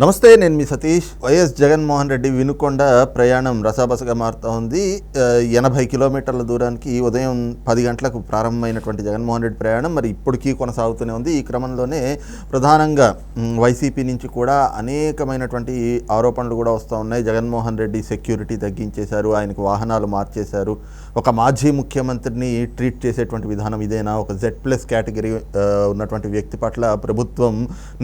నమస్తే నేను మీ సతీష్. వైఎస్ జగన్మోహన్ రెడ్డి వినుకొండ ప్రయాణం రసాబసగా మారుతూ ఉంది ఎనభై కిలోమీటర్ల దూరానికి ఉదయం పది గంటలకు ప్రారంభమైనటువంటి జగన్మోహన్ రెడ్డి ప్రయాణం మరి ఇప్పటికీ కొనసాగుతూనే ఉంది. ఈ క్రమంలోనే ప్రధానంగా వైసీపీ నుంచి కూడా అనేకమైనటువంటి ఆరోపణలు కూడా వస్తూ ఉన్నాయి. జగన్మోహన్ రెడ్డి సెక్యూరిటీ తగ్గించేశారు ఆయనకు వాహనాలు మార్చేశారు. ఒక మాజీ ముఖ్యమంత్రిని ట్రీట్ చేసేటువంటి విధానం ఇదేనా? ఒక జెడ్ ప్లస్ కేటగిరీ ఉన్నటువంటి వ్యక్తి పట్ల ప్రభుత్వం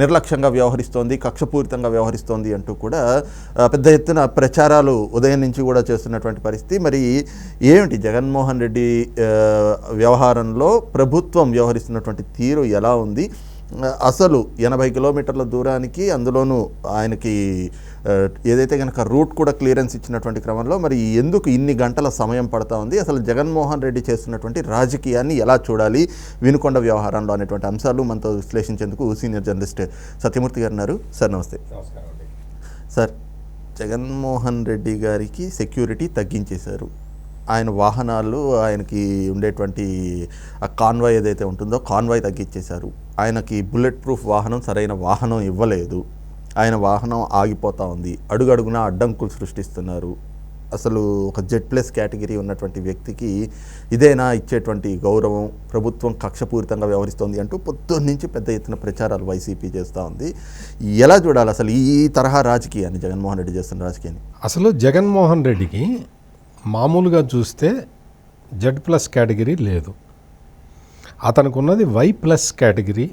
నిర్లక్ష్యంగా వ్యవహరిస్తోంది కక్షపూరితంగా వ్యవహరిస్తోంది అంటూ కూడా పెద్ద ఎత్తున ప్రచారాలు ఉదయం నుంచి కూడా చేస్తున్నటువంటి పరిస్థితి. మరి ఏమిటి జగన్మోహన్ రెడ్డి వ్యవహారంలో ప్రభుత్వం వ్యవహరిస్తున్నటువంటి తీరు ఎలా ఉంది? అసలు ఎనభై కిలోమీటర్ల దూరానికి అందులోనూ ఆయనకి ఏదైతే కనుక రూట్ కూడా క్లియరెన్స్ ఇచ్చినటువంటి క్రమంలో మరి ఎందుకు ఇన్ని గంటల సమయం పడతా ఉంది? అసలు జగన్మోహన్ రెడ్డి చేస్తున్నటువంటి రాజకీయాన్ని ఎలా చూడాలి? వినుకొండ వ్యవహారంలో అనేటువంటి అంశాలు మనతో విశ్లేషించేందుకు సీనియర్ జర్నలిస్ట్ సత్యమూర్తి గారు ఉన్నారు. సార్ నమస్తే. సార్ జగన్మోహన్ రెడ్డి గారికి సెక్యూరిటీ తగ్గించేశారు. ఆయన వాహనాలు ఆయనకి ఉండేటువంటి ఆ కాన్వాయ్ ఏదైతే ఉంటుందో కాన్వాయ్ తగ్గించేశారు ఆయనకి బుల్లెట్ ప్రూఫ్ వాహనం సరైన వాహనం ఇవ్వలేదు. ఆయన వాహనం ఆగిపోతూ ఉంది. అడుగడుగున అడ్డంకులు సృష్టిస్తున్నారు. అసలు ఒక జెడ్ ప్లస్ కేటగిరీ ఉన్నటువంటి వ్యక్తికి ఇదేనా ఇచ్చేటువంటి గౌరవం? ప్రభుత్వం కక్షపూరితంగా వ్యవహరిస్తోంది అంటూ పొద్దున్న నుంచి పెద్ద ఎత్తున ప్రచారాలు వైసీపీ చేస్తూ ఉంది. ఎలా చూడాలి అసలు ఈ తరహా రాజకీయాన్ని జగన్మోహన్ రెడ్డి చేస్తున్న రాజకీయాన్ని? అసలు జగన్మోహన్ రెడ్డికి మామూలుగా చూస్తే జెడ్ ప్లస్ కేటగిరీ లేదు. అతనికి ఉన్నది వై ప్లస్ కేటగిరీ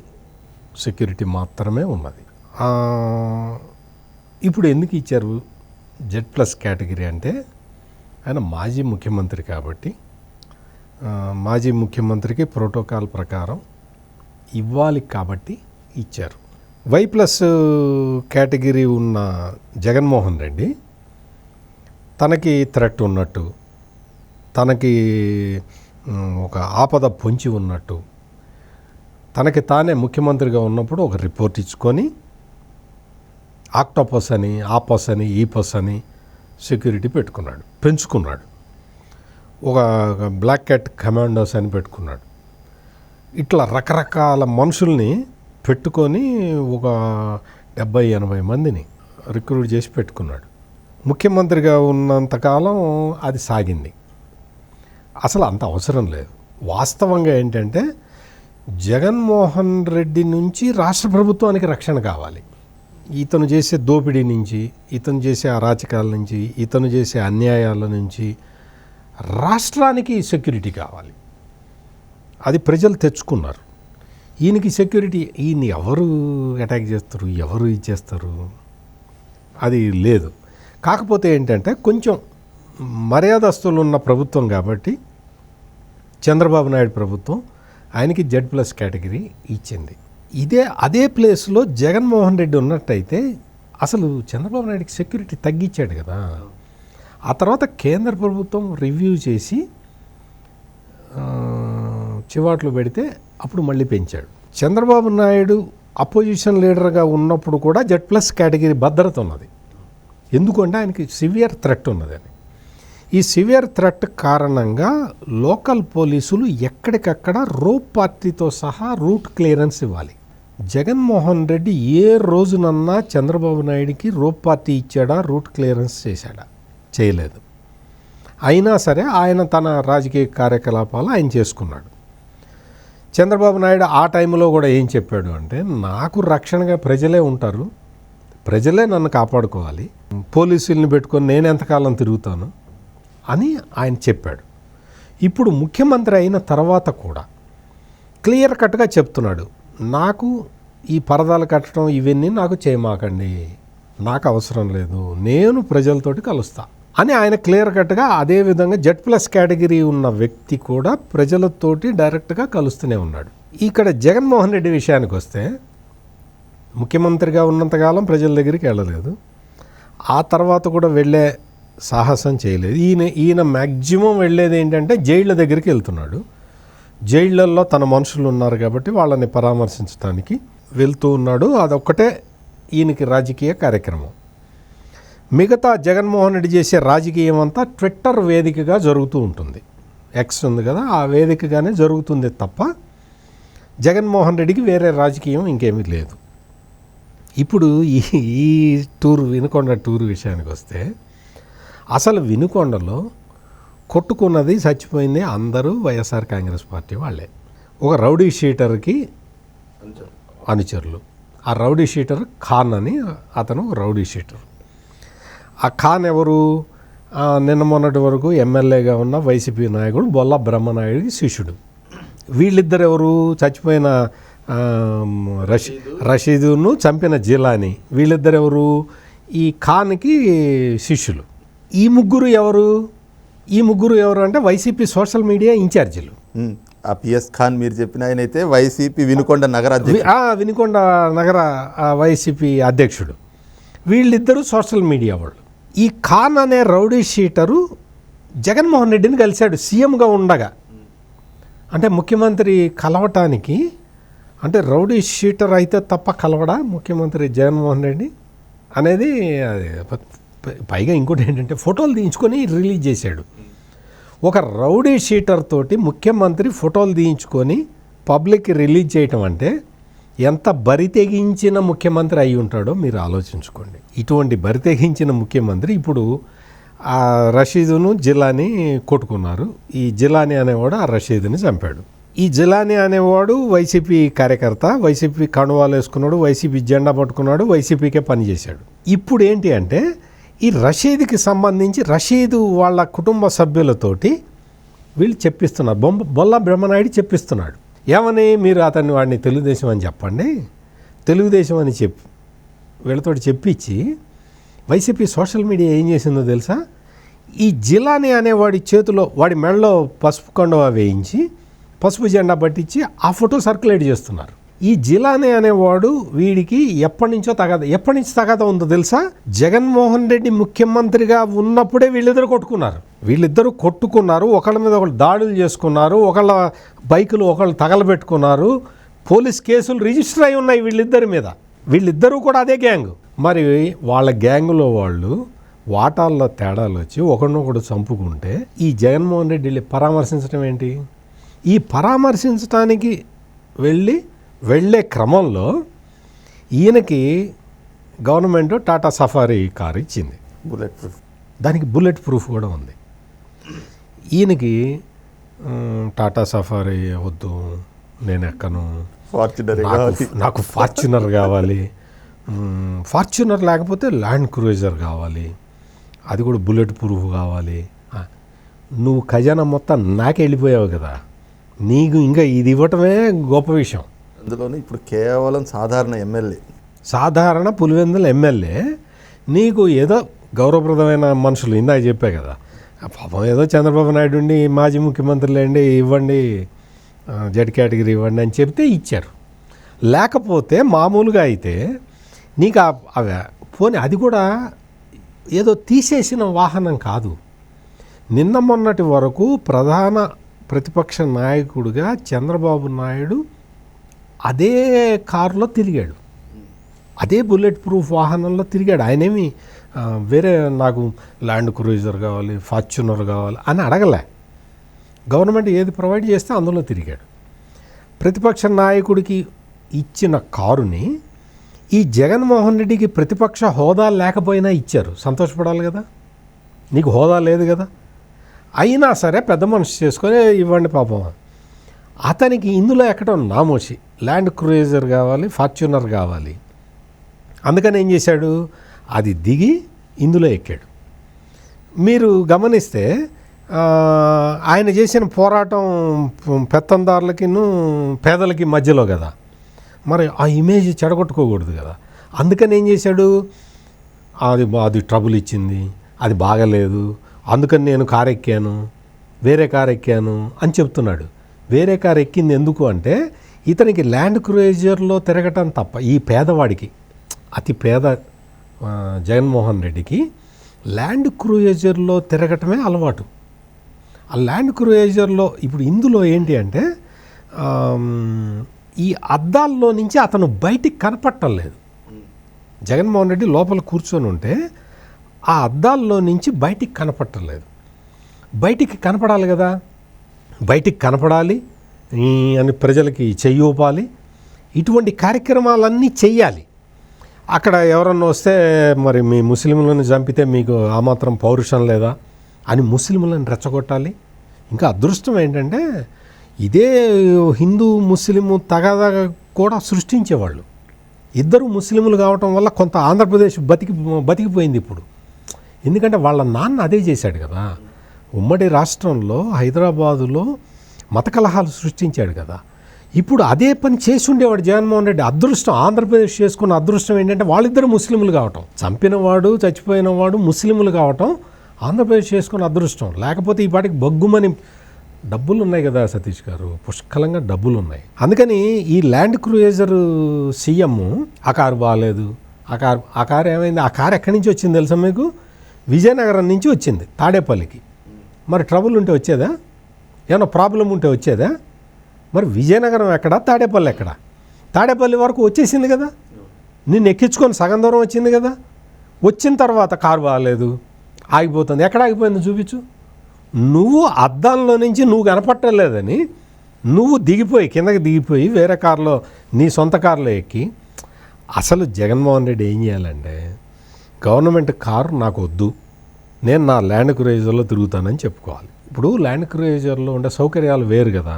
సెక్యూరిటీ మాత్రమే ఉన్నది. ఇప్పుడు ఎందుకు ఇచ్చారు జెడ్ ప్లస్ కేటగిరీ అంటే ఆయన మాజీ ముఖ్యమంత్రి కాబట్టి మాజీ ముఖ్యమంత్రికి ప్రోటోకాల్ ప్రకారం ఇవ్వాలి కాబట్టి ఇచ్చారు. వై ప్లస్ కేటగిరీ ఉన్న జగన్మోహన్ రెడ్డి తనకి థ్రెట్ ఉన్నట్టు తనకి ఒక ఆపద పొంచి ఉన్నట్టు తనకి తానే ముఖ్యమంత్రిగా ఉన్నప్పుడు ఒక రిపోర్ట్ ఇచ్చుకొని ఆక్టోపస్ అని ఆపస్ అని ఈపస్ అని సెక్యూరిటీ పెట్టుకున్నాడు పెంచుకున్నాడు. ఒక బ్లాక్ క్యాట్ కమాండోస్ అని పెట్టుకున్నాడు. ఇట్లా రకరకాల మనుషుల్ని పెట్టుకొని ఒక డెబ్బై ఎనభై మందిని రిక్రూట్ చేసి పెట్టుకున్నాడు. ముఖ్యమంత్రిగా ఉన్నంతకాలం అది సాగింది. అసలు అంత అవసరం లేదు. వాస్తవంగా ఏంటంటే జగన్మోహన్ రెడ్డి నుంచి రాష్ట్ర ప్రభుత్వానికి రక్షణ కావాలి. ఇతను చేసే దోపిడీ నుంచి ఇతను చేసే అరాచకాల నుంచి ఇతను చేసే అన్యాయాల నుంచి రాష్ట్రానికి సెక్యూరిటీ కావాలి. అది ప్రజలు తెచ్చుకున్నారు. ఈయనకి సెక్యూరిటీ ఈయన్ని ఎవరు అటాక్ చేస్తారు ఎవరు ఇచ్చేస్తారు అది లేదు. కాకపోతే ఏంటంటే కొంచెం మర్యాదస్తులు ఉన్న ప్రభుత్వం కాబట్టి చంద్రబాబు నాయుడు ప్రభుత్వం ఆయనకి జెడ్ ప్లస్ కేటగిరీ ఇచ్చింది. ఇదే అదే ప్లేస్లో జగన్మోహన్ రెడ్డి ఉన్నట్టయితే అసలు చంద్రబాబు నాయుడికి సెక్యూరిటీ తగ్గించాడు కదా. ఆ తర్వాత కేంద్ర ప్రభుత్వం రివ్యూ చేసి చివాట్లు పెడితే అప్పుడు మళ్ళీ పెంచాడు. చంద్రబాబు నాయుడు అపోజిషన్ లీడర్గా ఉన్నప్పుడు కూడా జెడ్ ప్లస్ కేటగిరీ భద్రత ఉన్నది. ఎందుకంటే ఆయనకి సివియర్ థ్రెట్ ఉన్నదని ఈ సివియర్ థ్రెట్ కారణంగా లోకల్ పోలీసులు ఎక్కడికక్కడ రోప్ పార్టీతో సహా రూట్ క్లియరెన్స్ ఇవ్వాలి. జగన్మోహన్ రెడ్డి ఏ రోజునన్నా చంద్రబాబు నాయుడికి రోప్ పార్టీ ఇచ్చాడా రూట్ క్లియరెన్స్ చేశాడా? చేయలేదు. అయినా సరే ఆయన తన రాజకీయ కార్యకలాపాలు ఆయన చేసుకున్నాడు. చంద్రబాబు నాయుడు ఆ టైంలో కూడా ఏం చెప్పాడు అంటే నాకు రక్షణగా ప్రజలే ఉంటారు. ప్రజలే నన్ను కాపాడుకోవాలి. పోలీసుల్ని పెట్టుకొని నేను ఎంతకాలం తిరుగుతాను అని ఆయన చెప్పాడు. ఇప్పుడు ముఖ్యమంత్రి అయిన తర్వాత కూడా క్లియర్ కట్గా చెప్తున్నాడు నాకు ఈ పరదాలు కట్టడం ఇవన్నీ నాకు చేయమాకండి. నాకు అవసరం లేదు. నేను ప్రజలతోటి కలుస్తా. అని ఆయన క్లియర్ కట్గా అదే విధంగా జెడ్ ప్లస్ కేటగిరీ ఉన్న వ్యక్తి కూడా ప్రజలతోటి డైరెక్ట్గా కలుస్తూనే ఉన్నాడు. ఇక్కడ జగన్మోహన్ రెడ్డి విషయానికి వస్తే ముఖ్యమంత్రిగా ఉన్నంతకాలం ప్రజల దగ్గరికి వెళ్ళలేదు. ఆ తర్వాత కూడా వెళ్ళే సాహసం చేయలేదు. ఈయన ఈయన మ్యాక్సిమం వెళ్ళేది ఏంటంటే జైళ్ళ దగ్గరికి వెళ్తున్నాడు. జైళ్ళల్లో తన మనుషులు ఉన్నారు కాబట్టి వాళ్ళని పరామర్శించడానికి వెళ్తూ ఉన్నాడు. అదొక్కటే ఈయనకి రాజకీయ కార్యక్రమం. మిగతా జగన్మోహన్ రెడ్డి చేసే రాజకీయం అంతా ట్విట్టర్ వేదికగా జరుగుతూ ఉంటుంది. ఎక్స్ ఉంది కదా ఆ వేదికగానే జరుగుతుంది తప్ప జగన్మోహన్ రెడ్డికి వేరే రాజకీయం ఇంకేమీ లేదు. ఇప్పుడు ఈ ఈ టూర్ వినుకొండ టూర్ విషయానికి వస్తే అసలు వినుకొండలో కొట్టుకున్నది చచ్చిపోయింది అందరూ వైఎస్ఆర్ కాంగ్రెస్ పార్టీ వాళ్ళే. ఒక రౌడీ షీటర్కి అనుచరులు. ఆ రౌడీ షీటర్ ఖాన్ అని అతను ఒక రౌడీ షీటర్. ఆ ఖాన్ ఎవరు? నిన్న మొన్నటి వరకు ఎమ్మెల్యేగా ఉన్న వైసీపీ నాయకుడు బొల్ల బ్రహ్మనాయుడికి శిష్యుడు. వీళ్ళిద్దరు ఎవరు? చచ్చిపోయిన రషీ రషీదును చంపిన జిలాని. వీళ్ళిద్దరు ఎవరు ఈ ఖాన్కి శిష్యులు. ఈ ముగ్గురు ఎవరు? ఈ ముగ్గురు ఎవరు అంటే వైసీపీ సోషల్ మీడియా ఇన్ఛార్జీలు. ఆ పిఎస్ ఖాన్ మీరు చెప్పిన ఆయన అయితే వైసీపీ వినుకొండ ఆ, వినుకొండ నగర వైసీపీ అధ్యక్షుడు. వీళ్ళిద్దరూ సోషల్ మీడియా వాళ్ళు. ఈ ఖాన్ అనే రౌడీ షీటరు జగన్మోహన్ రెడ్డిని కలిశాడు సీఎంగా ఉండగా. అంటే ముఖ్యమంత్రి కలవటానికి అంటే రౌడీ షీటర్ అయితే తప్ప కలవడా ముఖ్యమంత్రి జగన్మోహన్ రెడ్డి అనేది అది పైగా ఇంకోటి ఏంటంటే ఫోటోలు తీయించుకొని రిలీజ్ చేశాడు. ఒక రౌడీ షీటర్ తోటి ముఖ్యమంత్రి ఫోటోలు తీయించుకొని పబ్లిక్ రిలీజ్ చేయటం అంటే ఎంత బరి తెగించిన ముఖ్యమంత్రి అయి ఉంటాడో మీరు ఆలోచించుకోండి. ఇటువంటి బరి తెగించిన ముఖ్యమంత్రి ఇప్పుడు ఆ రషీదును జిలాని కొట్టుకున్నారు. ఈ జిలాని అనేవాడు ఆ రషీదుని చంపాడు. ఈ జిలాని అనేవాడు వైసీపీ కార్యకర్త వైసీపీ కండువాలు వేసుకున్నాడు వైసీపీ జెండా పట్టుకున్నాడు వైసీపీకే పనిచేశాడు ఇప్పుడు ఏంటి అంటే ఈ రషీద్కి సంబంధించి రషీదు వాళ్ళ కుటుంబ సభ్యులతోటి వీళ్ళు చెప్పిస్తున్నారు. బొమ్మ బొల్ల బ్రహ్మనాయుడు చెప్పిస్తున్నాడు. ఏమని? మీరు అతన్ని వాడిని తెలుగుదేశం అని చెప్పండి. తెలుగుదేశం అని చెప్పి వీళ్ళతో చెప్పించి వైసీపీ సోషల్ మీడియా ఏం చేసిందో తెలుసా? ఈ జిలాని అనేవాడి చేతిలో వాడి మెడలో పసుపు కండువా వేయించి పసుపు జెండా పట్టించి ఆ ఫోటో సర్క్యులేట్ చేస్తున్నారు. ఈ జిలానే అనేవాడు వీడికి ఎప్పటి నుంచో తగద ఎప్పటి నుంచి తగద ఉందో తెలుసా? జగన్మోహన్ రెడ్డి ముఖ్యమంత్రిగా ఉన్నప్పుడే వీళ్ళిద్దరు కొట్టుకున్నారు. వీళ్ళిద్దరూ కొట్టుకున్నారు ఒకళ్ళ మీద ఒకళ్ళు దాడులు చేసుకున్నారు ఒకళ్ళ బైకులు ఒకళ్ళు తగలబెట్టుకున్నారు పోలీస్ కేసులు రిజిస్టర్ అయి ఉన్నాయి వీళ్ళిద్దరి మీద. వీళ్ళిద్దరూ కూడా అదే గ్యాంగ్. మరి వాళ్ళ గ్యాంగులో వాళ్ళు వాటాల్లో తేడాలు వచ్చి ఒకరినొకడు చంపుకుంటే ఈ జగన్మోహన్ రెడ్డి పరామర్శించడం ఏంటి? ఈ పరామర్శించడానికి వెళ్ళి వెళ్ళే క్రమంలో ఈయనకి గవర్నమెంట్ టాటా సఫారీ కార్ ఇచ్చింది. బుల్లెట్ ప్రూఫ్ దానికి బుల్లెట్ ప్రూఫ్ కూడా ఉంది. ఈయనకి టాటా సఫారీ వద్దు నేను ఎక్కను. ఫార్చునర్ నాకు ఫార్చునర్ కావాలి. ఫార్చునర్ లేకపోతే ల్యాండ్ క్రూజర్ కావాలి. అది కూడా బుల్లెట్ ప్రూఫ్ కావాలి. నువ్వు ఖజానా మొత్తం నాకే వెళ్ళిపోయావు కదా. నీకు ఇంకా ఇది ఇవ్వటమే గొప్ప విషయం. అందులోనూ ఇప్పుడు కేవలం సాధారణ ఎమ్మెల్యే. సాధారణ పులివెందుల ఎమ్మెల్యే నీకు ఏదో గౌరవప్రదమైన మనుషులు ఇందాక చెప్పా కదా. పాపం ఏదో చంద్రబాబు నాయుడు ఉండి మాజీ ముఖ్యమంత్రులేండి ఇవ్వండి ఆ, జెడ్ కేటగిరీ ఇవ్వండి అని చెప్తే ఇచ్చారు. లేకపోతే మామూలుగా అయితే నీకు అవి పోనీ అది కూడా ఏదో తీసేసిన వాహనం కాదు. నిన్న మొన్నటి వరకు ప్రధాన ప్రతిపక్ష నాయకుడిగా చంద్రబాబు నాయుడు అదే కారులో తిరిగాడు. అదే బుల్లెట్ ప్రూఫ్ వాహనంలో తిరిగాడు. ఆయనేమి వేరే నాకు ల్యాండ్ క్రూజర్ కావాలి ఫార్చునర్ కావాలి అని అడగలే. గవర్నమెంట్ ఏది ప్రొవైడ్ చేస్తే అందులో తిరిగాడు. ప్రతిపక్ష నాయకుడికి ఇచ్చిన కారుని ఈ జగన్మోహన్ రెడ్డికి ప్రతిపక్ష హోదా లేకపోయినా ఇచ్చారు. సంతోషపడాలి కదా? నీకు హోదా లేదు కదా? అయినా సరే పెద్ద మనిషి చేసుకొని ఇవ్వండి పాపం. అతనికి ఇందులో ఎక్కడో నామోషి. ల్యాండ్ క్రూజర్ కావాలి ఫార్చునర్ కావాలి. అందుకని ఏం చేశాడు? అది దిగి ఇందులో ఎక్కాడు. మీరు గమనిస్తే ఆయన చేసిన పోరాటం పెత్తందారులకిను పేదలకి మధ్యలో కదా. మరి ఆ ఇమేజ్ చెడగొట్టుకోకూడదు కదా. అందుకని ఏం చేశాడు? అది బా- అది ట్రబుల్ ఇచ్చింది. అది బాగలేదు. అందుకని నేను కారు ఎక్కాను వేరే కారు ఎక్కాను అని చెప్తున్నాడు. వేరే కారు ఎక్కింది ఎందుకు అంటే ఇతనికి ల్యాండ్ క్రూజర్లో తిరగటం తప్ప ఈ పేదవాడికి అతి పేద జగన్మోహన్ రెడ్డికి ల్యాండ్ క్రూయేజర్లో తిరగటమే అలవాటు. ఆ ల్యాండ్ క్రూయేజర్లో ఇప్పుడు ఇందులో ఏంటి అంటే ఈ అద్దాల్లో నుంచి అతను బయటికి కనపట్టం లేదు. జగన్మోహన్ రెడ్డి లోపల కూర్చొని ఉంటే ఆ అద్దాల్లో నుంచి బయటికి కనపట్టలేదు బయటికి కనపడాలి కదా? బయటికి కనపడాలి అని ప్రజలకి చెయ్యి ఊపాలి ఇటువంటి కార్యక్రమాలన్నీ చెయ్యాలి. అక్కడ ఎవరన్నా వస్తే మరి మీ ముస్లింలను చంపితే మీకు ఆ మాత్రం పౌరుషం లేదా అని ముస్లింలను రెచ్చగొట్టాలి. ఇంకా అదృష్టం ఏంటంటే ఇదే హిందూ ముస్లిము తగాదా కూడా సృష్టించేవాళ్ళు. ఇద్దరు ముస్లింలు కావటం వల్ల కొంత ఆంధ్రప్రదేశ్ బతికి బతికిపోయింది ఇప్పుడు. ఎందుకంటే వాళ్ళ నాన్న అదే చేశాడు కదా. ఉమ్మడి రాష్ట్రంలో హైదరాబాదులో మత కలహాలు సృష్టించాడు కదా. ఇప్పుడు అదే పని చేసి ఉండేవాడు జగన్మోహన్ రెడ్డి. అదృష్టం ఆంధ్రప్రదేశ్ చేసుకున్న అదృష్టం ఏంటంటే వాళ్ళిద్దరు ముస్లింలు కావటం. చంపినవాడు చచ్చిపోయినవాడు ముస్లింలు కావటం ఆంధ్రప్రదేశ్ చేసుకున్న అదృష్టం. లేకపోతే ఈ పాటికి బగ్గుమని డబ్బులు ఉన్నాయి కదా సతీష్ గారు. పుష్కలంగా డబ్బులు ఉన్నాయి అందుకని ఈ ల్యాండ్ క్రూయేజర్ సీఎం ఆ కారు బాగాలేదు ఆ కారు ఆ కారు ఏమైంది? ఆ కారు ఎక్కడి నుంచి వచ్చింది తెలుసా మీకు? విజయనగరం నుంచి వచ్చింది తాడేపల్లికి. మరి ట్రబుల్ ఉంటే వచ్చేదా? ఏమన్నా ప్రాబ్లం ఉంటే వచ్చేదా? మరి విజయనగరం ఎక్కడ తాడేపల్లి ఎక్కడ? తాడేపల్లి వరకు వచ్చేసింది కదా? నిన్ను ఎక్కించుకొని సగం దూరం వచ్చింది కదా? వచ్చిన తర్వాత కారు బాగాలేదు ఆగిపోతుంది. ఎక్కడ ఆగిపోయింది చూపించు. నువ్వు అద్దంలో నుంచి నువ్వు కనపట్టలేదని నువ్వు దిగిపోయి కిందకి దిగిపోయి వేరే కారులో నీ సొంత కారులో ఎక్కి అసలు జగన్మోహన్ రెడ్డి ఏం చేయాలంటే గవర్నమెంట్ కారు నాకు వద్దు. నేను నా ల్యాండ్ క్రూయిజర్లో తిరుగుతానని చెప్పుకోవాలి. ఇప్పుడు ల్యాండ్ క్రూయిజర్లో ఉండే సౌకర్యాలు వేరు కదా.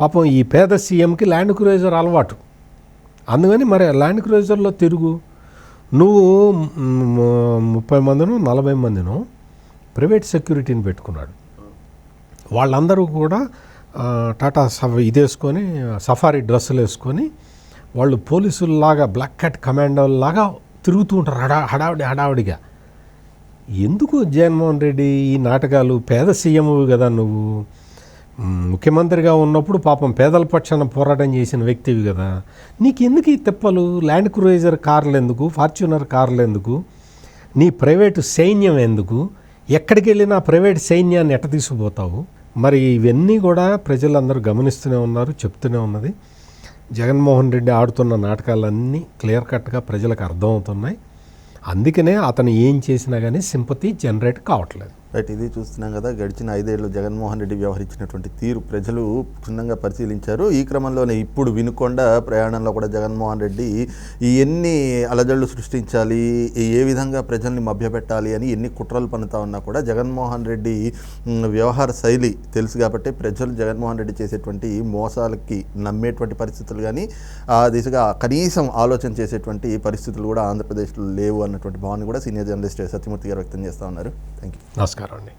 పాపం ఈ పేద సీఎంకి ల్యాండ్ క్రూయిజర్ అలవాటు. అందుకని మరి ల్యాండ్ క్రూయిజర్లో తిరుగు. నువ్వు ముప్పై మందినో నలభై మందినో ప్రైవేట్ సెక్యూరిటీని పెట్టుకున్నాడు. వాళ్ళందరూ కూడా టాటా సఫ ఇది వేసుకొని సఫారీ డ్రెస్సులు వేసుకొని వాళ్ళు పోలీసుల్లాగా బ్లాక్ క్యాట్ కమాండోల్లాగా తిరుగుతూ ఉంటారు హడా హడావిడి హడావిడిగా. ఎందుకు జగన్మోహన్ రెడ్డి ఈ నాటకాలు పేద సీఎం కదా నువ్వు? ముఖ్యమంత్రిగా ఉన్నప్పుడు పాపం పేదల పక్షాన పోరాటం చేసిన వ్యక్తివి కదా. నీకు ఎందుకు ఈ తిప్పలు? ల్యాండ్ క్రూయిజర్ కార్లు ఎందుకు ఫార్చ్యూనర్ కార్లు ఎందుకు నీ ప్రైవేటు సైన్యం ఎందుకు? ఎక్కడికి వెళ్ళినా ప్రైవేట్ సైన్యాన్ని ఎట్ట తీసుకుపోతావు మరి ఇవన్నీ కూడా ప్రజలందరూ గమనిస్తూనే ఉన్నారు చెప్తూనే ఉన్నది. జగన్మోహన్ రెడ్డి ఆడుతున్న నాటకాలన్నీ క్లియర్ కట్గా ప్రజలకు అర్థమవుతున్నాయి. అందుకనే అతను ఏం చేసినా కానీ సింపతి జనరేట్ కావట్లేదు. రైట్ ఇది చూస్తున్నాం కదా గడిచిన ఐదేళ్ళు జగన్మోహన్ రెడ్డి వ్యవహరించినటువంటి తీరు ప్రజలు క్షుణ్ణంగా పరిశీలించారు. ఈ క్రమంలోనే ఇప్పుడు వినుకొండ ప్రయాణంలో కూడా జగన్మోహన్ రెడ్డి ఈ ఎన్ని అలజడులు సృష్టించాలి ఏ విధంగా ప్రజల్ని మభ్యపెట్టాలి అని ఎన్ని కుట్రలు పన్నుతా ఉన్నా కూడా జగన్మోహన్ రెడ్డి వ్యవహార శైలి తెలుసు కాబట్టి ప్రజలు జగన్మోహన్ రెడ్డి చేసేటువంటి మోసాలకి నమ్మేటువంటి పరిస్థితులు కానీ ఆ దిశగా కనీసం ఆలోచన చేసేటువంటి పరిస్థితులు కూడా ఆంధ్రప్రదేశ్లో లేవు అన్నటువంటి భావన కూడా సీనియర్ జర్నలిస్ట్ సత్యమూర్తి గారు వ్యక్తం చేస్తూ ఉన్నారు. థ్యాంక్ యూ నమస్కారం అండి